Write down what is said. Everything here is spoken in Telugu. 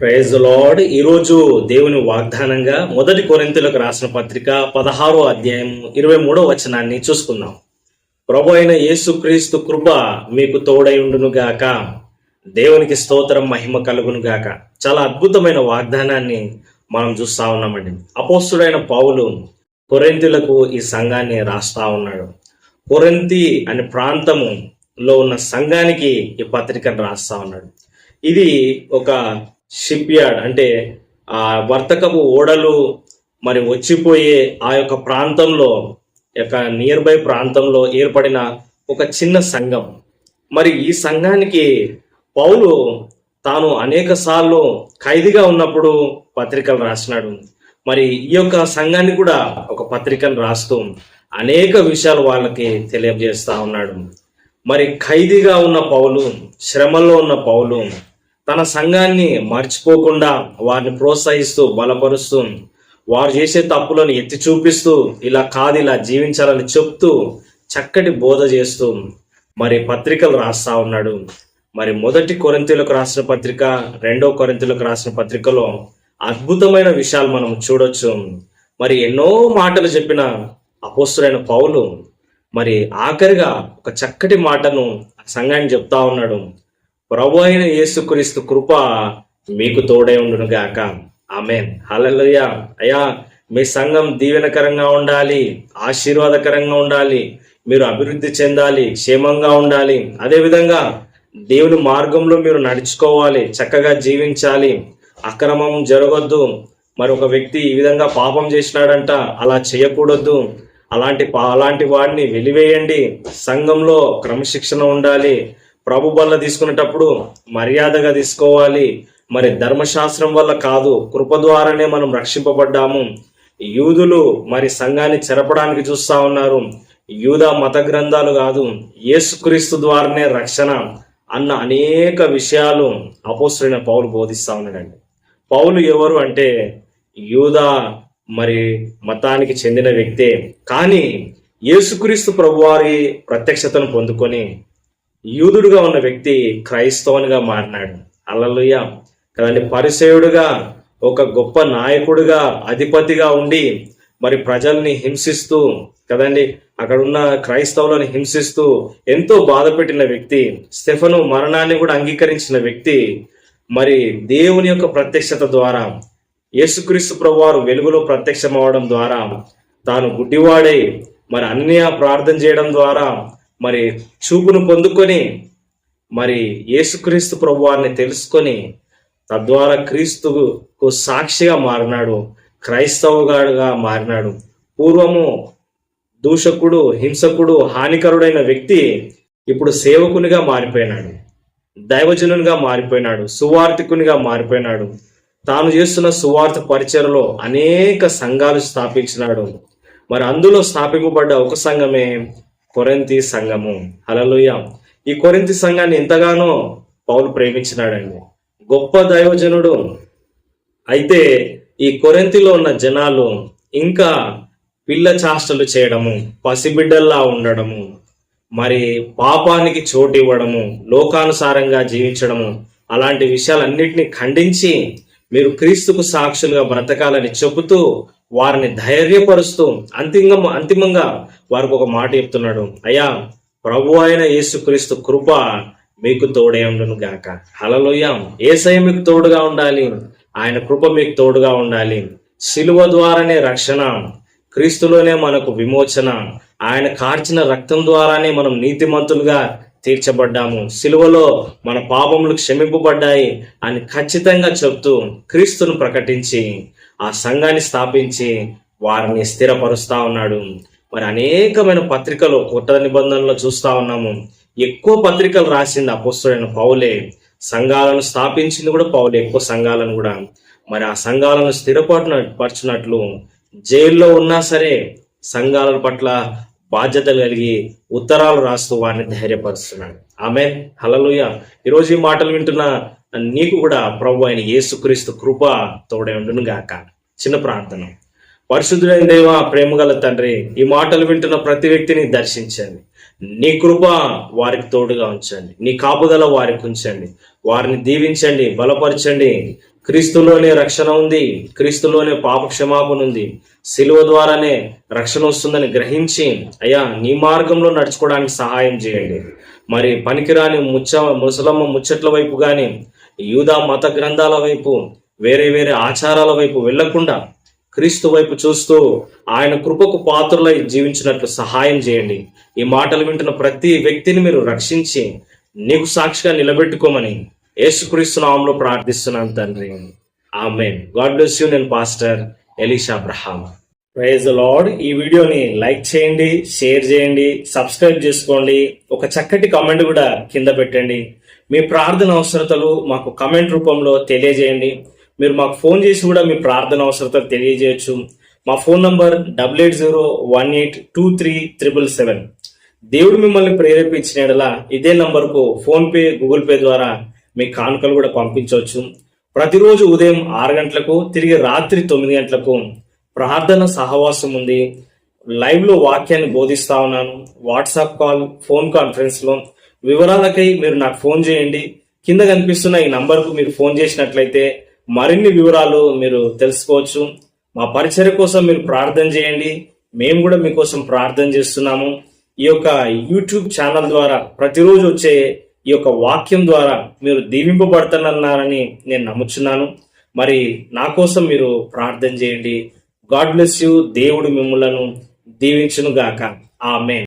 ప్రైజ్ లార్డ్ ఈరోజు దేవుని వాగ్దానంగా మొదటి కొరింతలకు రాసిన పత్రిక పదహారో అధ్యాయం ఇరవై మూడో వచనాన్ని చూసుకుందాం. ప్రభు అయిన యేసుక్రీస్తు కృప మీకు తోడై ఉండును గాక. దేవునికి స్తోత్రం మహిమ కలుగును గాక. చాలా అద్భుతమైన వాగ్దానాన్ని మనం చూస్తా ఉన్నామండి. అపోస్తుడైన పావులు కొరెంతులకు ఈ సంఘాన్ని రాస్తా ఉన్నాడు. కొరెంతి అనే ప్రాంతములో ఉన్న సంఘానికి ఈ పత్రికను రాస్తా ఉన్నాడు. ఇది ఒక షిప్ యార్డ్ అంటే ఆ వర్తకపు ఓడలు మరి వచ్చిపోయే ఆ యొక్క ప్రాంతంలో యొక్క నియర్ బై ప్రాంతంలో ఏర్పడిన ఒక చిన్న సంఘం. మరి ఈ సంఘానికి పౌలు తాను అనేక సార్లు ఖైదీగా ఉన్నప్పుడు పత్రికలు రాసినాడు. మరి ఈ యొక్క సంఘాన్ని కూడా ఒక పత్రికను రాస్తూ అనేక విషయాలు వాళ్ళకి తెలియజేస్తా ఉన్నాడు. మరి ఖైదీగా ఉన్న పౌలు శ్రమలో ఉన్న పౌలు తన సంఘాన్ని మర్చిపోకుండా వారిని ప్రోత్సహిస్తూ బలపరుస్తూ వారు చేసే తప్పులను ఎత్తి చూపిస్తూ ఇలా కాదు ఇలా జీవించాలని చెప్తూ చక్కటి బోధ చేస్తూ మరి పత్రికలు రాస్తా ఉన్నాడు. మరి మొదటి కొరంతీలకు రాసిన పత్రిక రెండో కొరంతీలకు రాసిన పత్రికలో అద్భుతమైన విషయాలు మనం చూడొచ్చు. మరి ఎన్నో మాటలు చెప్పిన అపోస్తులైన పౌలు మరి ఆఖరిగా ఒక చక్కటి మాటను సంఘాన్ని సంఘానికి చెప్తా ఉన్నాడు. ప్రభు అయిన యేసుక్రీస్తు కృప మీకు తోడే ఉండును గాక. ఆమెన్. హల్లెలూయా. అయ్యా మీ సంఘం దీవెనకరంగా ఉండాలి ఆశీర్వాదకరంగా ఉండాలి మీరు అభివృద్ధి చెందాలి క్షేమంగా ఉండాలి. అదేవిధంగా దేవుని మార్గంలో మీరు నడుచుకోవాలి చక్కగా జీవించాలి. అక్రమం జరగొద్దు. మరి ఒక వ్యక్తి ఈ విధంగా పాపం చేసినాడంట అలా చేయకూడదు. అలాంటి పా- అలాంటి వాడిని వెలివేయండి. సంఘంలో క్రమశిక్షణ ఉండాలి. ప్రభు బల్ల తీసుకునేటప్పుడు మర్యాదగా తీసుకోవాలి. మరి ధర్మశాస్త్రం వల్ల కాదు కృప ద్వారానే మనం రక్షింపబడ్డాము. యూదులు మరి సంఘాన్ని చెరపడానికి చూస్తా ఉన్నారు. యూద మత గ్రంథాలు కాదు యేసుక్రీస్తు ద్వారానే రక్షణ అన్న అనేక విషయాలు అపోసరైన పౌలు బోధిస్తా ఉన్నాడండి. పౌలు ఎవరు అంటే యూదా మరి మతానికి చెందిన వ్యక్తే. కానీ యేసుక్రీస్తు ప్రభువారి ప్రత్యక్షతను పొందుకొని యూదుడుగా ఉన్న వ్యక్తి క్రైస్తవునిగా మారినాడు. అల్లలుయ. కదండి పరిసేయుడుగా ఒక గొప్ప నాయకుడుగా అధిపతిగా ఉండి మరి ప్రజల్ని హింసిస్తూ కదండి అక్కడ ఉన్న క్రైస్తవులను హింసిస్తూ ఎంతో బాధ పెట్టిన వ్యక్తి స్టెఫను మరణాన్ని కూడా అంగీకరించిన వ్యక్తి మరి దేవుని యొక్క ప్రత్యక్షత ద్వారా యేసుక్రీస్తు ప్రభువారు వెలుగులో ప్రత్యక్షమవడం ద్వారా తాను గుడ్డివాడై మరి అన్య ప్రార్థన చేయడం ద్వారా మరి చూపును పొందుకొని మరి యేసుక్రీస్తు ప్రభువారిని తెలుసుకొని తద్వారా క్రీస్తుకు సాక్షిగా మారినాడు క్రైస్తవుగాడుగా మారినాడు. పూర్వము దూషకుడు హింసకుడు హానికరుడైన వ్యక్తి ఇప్పుడు సేవకునిగా మారిపోయినాడు. దైవజనునిగా మారిపోయినాడు సువార్థికునిగా మారిపోయినాడు. తాను చేస్తున్న సువార్త పరిచయలో అనేక సంఘాలు స్థాపించినాడు. మరి అందులో స్థాపింపబడ్డ ఒక సంఘమే కొరింతి సంఘము. హలలుయ ఈ కొరింతి సంఘాన్ని ఎంతగానో పౌలు ప్రేమించినాడండి. గొప్ప దైవజనుడు. అయితే ఈ కొరింతిలో ఉన్న జనాలు ఇంకా పిల్ల చాష్టలు చేయడము పసిబిడ్డల్లా ఉండడము మరి పాపానికి చోటు ఇవ్వడము లోకానుసారంగా జీవించడము అలాంటి విషయాలన్నింటినీ ఖండించి మీరు క్రీస్తుకు సాక్షులుగా బ్రతకాలని చెబుతూ వారిని ధైర్యపరుస్తూ అంతిమంగా అంతిమంగా వారికి ఒక మాట చెప్తున్నాడు. అయ్యా ప్రభు అయిన యేసుక్రీస్తు కృప మీకు తోడే ఉండను గాక. హలలోయ ఏసయ మీకు తోడుగా ఉండాలి. ఆయన కృప మీకు తోడుగా ఉండాలి. శిలువ ద్వారానే రక్షణ. క్రీస్తులోనే మనకు విమోచన. ఆయన కార్చిన రక్తం ద్వారానే మనం నీతిమంతులుగా తీర్చబడ్డాము. సిలువలో మన పాపములు క్షమింపబడ్డాయి అని ఖచ్చితంగా చెప్తూ క్రీస్తును ప్రకటించి ఆ సంఘాన్ని స్థాపించి వారిని స్థిరపరుస్తా ఉన్నాడు. మరి అనేకమైన పత్రికలు కొత్త నిబంధనలు చూస్తా ఉన్నాము. ఎక్కువ పత్రికలు రాసింది అపోస్తుడైన పౌలే. సంఘాలను స్థాపించింది కూడా పౌలే ఎక్కువ సంఘాలను కూడా. మరి ఆ సంఘాలను స్థిరపడిన పరచునట్లు జైల్లో ఉన్నా సరే సంఘాల పట్ల బాధ్యత కలిగి ఉత్తరాలు రాస్తూ వారిని ధైర్యపరుస్తున్నాడు. ఆమె హలలుయ ఈరోజు ఈ మాటలు వింటున్న నీకు కూడా ప్రభు అయిన యేసుక్రీస్తు కృప తోడే ఉండును గాక. చిన్న ప్రార్థన. పరిశుద్ధుడైన దేవ ప్రేమగల తండ్రి ఈ మాటలు వింటున్న ప్రతి వ్యక్తిని దర్శించండి. నీ కృప వారికి తోడుగా ఉంచండి. నీ కాపుదల వారికి ఉంచండి. వారిని దీవించండి బలపరచండి. క్రీస్తులోనే రక్షణ ఉంది. క్రీస్తులోనే పాప క్షమాపణ ఉంది. సిలువ ద్వారానే రక్షణ వస్తుందని గ్రహించి అయ్యా నీ మార్గంలో నడుచుకోవడానికి సహాయం చేయండి. మరి పనికిరాని ముచ్చ ముసలమ్మ ముచ్చట్ల వైపు కానీ యూదా మత గ్రంథాల వైపు వేరే వేరే ఆచారాల వైపు వెళ్ళకుండా క్రీస్తు వైపు చూస్తూ ఆయన కృపకు పాత్రలై జీవించినట్లు సహాయం చేయండి. ఈ మాటలు వింటున్న ప్రతి వ్యక్తిని మీరు రక్షించి నీకు సాక్షిగా నిలబెట్టుకోమని యేసుక్రీస్తు నామంలో ప్రార్థిస్తున్నాను తండ్రి. Amen God bless you. నేను pastor Elisha Abraham praise Lord. ఈ వీడియోని లైక్ చేయండి షేర్ చేయండి సబ్స్క్రైబ్ చేసుకోండి. ఒక చక్కటి కామెంట్ కూడా కింద పెట్టండి. మీ ప్రార్థన అవసరతలు మాకు కమెంట్ రూపంలో తెలియజేయండి. మీరు మాకు ఫోన్ చేసి కూడా మీ ప్రార్థన అవసరతలు తెలియజేయచ్చు. మా phone number double eight zero one eight two three triple seven. దేవుడు మిమ్మల్ని ప్రేరేపించిన యెడల ఇదే నంబర్కు ఫోన్పే గూగుల్ పే ద్వారా మీ కానుకలు కూడా పంపించవచ్చు. ప్రతిరోజు ఉదయం ఆరు గంటలకు తిరిగి రాత్రి తొమ్మిది గంటలకు ప్రార్థన సహవాసం ఉంది. లైవ్లో వాక్యాన్ని బోధిస్తా ఉన్నాను. వాట్సాప్ కాల్ ఫోన్ కాన్ఫరెన్స్లో వివరాలకై మీరు నాకు ఫోన్ చేయండి. కింద కనిపిస్తున్న ఈ నంబర్కు మీరు ఫోన్ చేసినట్లయితే మరిన్ని వివరాలు మీరు తెలుసుకోవచ్చు. మా పరిచర్య కోసం మీరు ప్రార్థన చేయండి. మేము కూడా మీకోసం ప్రార్థన చేస్తున్నాము. ఈ యొక్క యూట్యూబ్ ఛానల్ ద్వారా ప్రతిరోజు వచ్చే ఈ యొక్క వాక్యం ద్వారా మీరు దీవింపబడుతున్నారని నేను నమ్ముచున్నాను. మరి నా కోసం మీరు ప్రార్థన చేయండి. God bless you. దేవుడు మిమ్మలను దీవించును గాక ఆమె